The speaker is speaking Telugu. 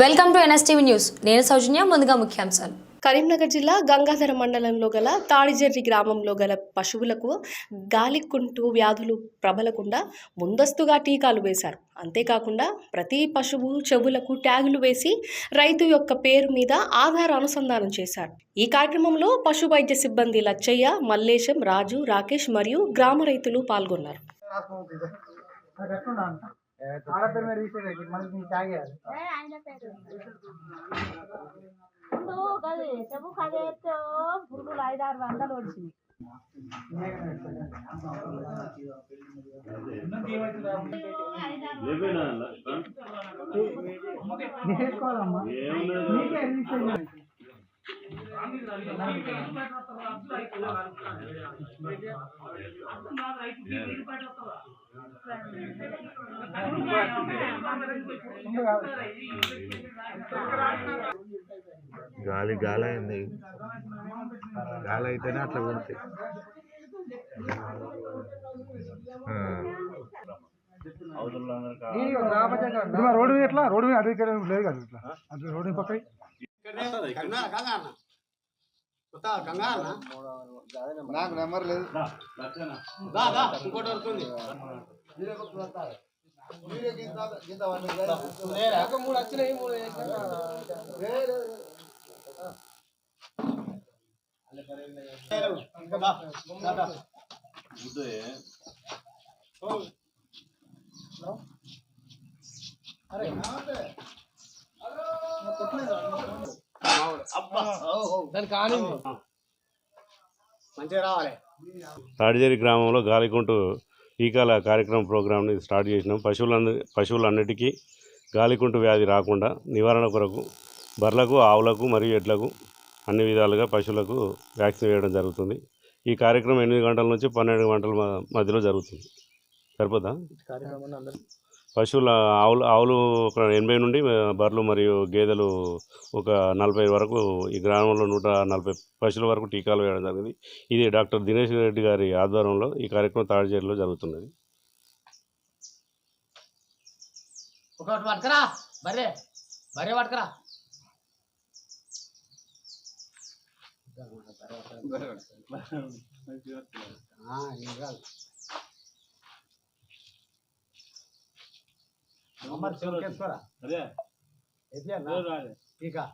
Welcome to NSTV news. నేను సౌజన్య ముందుగా ముఖ్యాంశాలు. కరీంనగర్ జిల్లా గంగాధర మండలంలో గల తాడిజెర్రి గ్రామంలో గల పశువులకు గాలికుంటు వ్యాధులు ప్రబలకుండా ముందస్తుగా టీకాలు వేశారు. అంతేకాకుండా ప్రతి పశువు చెవులకు ట్యాగులు వేసి రైతు యొక్క పేరు మీద ఆధార్ అనుసంధానం చేశారు. ఈ కార్యక్రమంలో పశు వైద్య సిబ్బంది లచ్చయ్య మల్లేశం రాజు రాకేష్ మరియు గ్రామ రైతులు పాల్గొన్నారు. ఆడపేరు మీద రీసెట్ అయ్యి మనకి నీకు తాగేయాలి ముందు గది చెవు కదేస్తే పురుగులు ఐదారు వందలు వచ్చినాయి తీసుకోవాలమ్మా నీకే రీసెట్ చేయాలి. ముందు కాదు. గాలి గాలి అయింది. గాలి అయితేనే అట్లా కొడతాయి. ఆ. ఈ రామచంద్ర ఇది మరి రోడ్డు మీద ఎట్లా? రోడ్డు మీద అదే ఇక్కడ లేదు. కదా ఇట్లా అట్లా రోడ్డు మీద పక్కకి నాకు నెంబర్ లేదు తాడిజేరి గ్రామంలో గాలికుంటు టీకాల కార్యక్రమం ప్రోగ్రామ్ని స్టార్ట్ చేసినాం. పశువులంద పశువులన్నిటికీ గాలికుంటు వ్యాధి రాకుండా నివారణ కొరకు బర్లకు ఆవులకు మరియు ఎడ్లకు అన్ని విధాలుగా పశువులకు వ్యాక్సిన్ వేయడం జరుగుతుంది. ఈ కార్యక్రమం ఎనిమిది గంటల నుంచి పన్నెండు గంటల మ- మధ్యలో జరుగుతుంది. సరిపోదా పశువుల ఆవులు ఆవులు ఒక ఎనభై నుండి బర్రెలు మరియు గేదెలు ఒక నలభై వరకు ఈ గ్రామంలో నూట నలభై పశువుల వరకు టీకాలు వేయడం జరిగింది. ఇది డాక్టర్ దినేష్ రెడ్డి గారి ఆధ్వర్యంలో ఈ కార్యక్రమం తాడిచేరిలో జరుగుతున్నది. ఒకటి పట్టుకరా బర్రె బర్రె పట్టుకరా. ఆ, ఏం కాదు. అమ్మర్ చెవుకేసుకోరా. ఎట్లా అన్న? టీకా.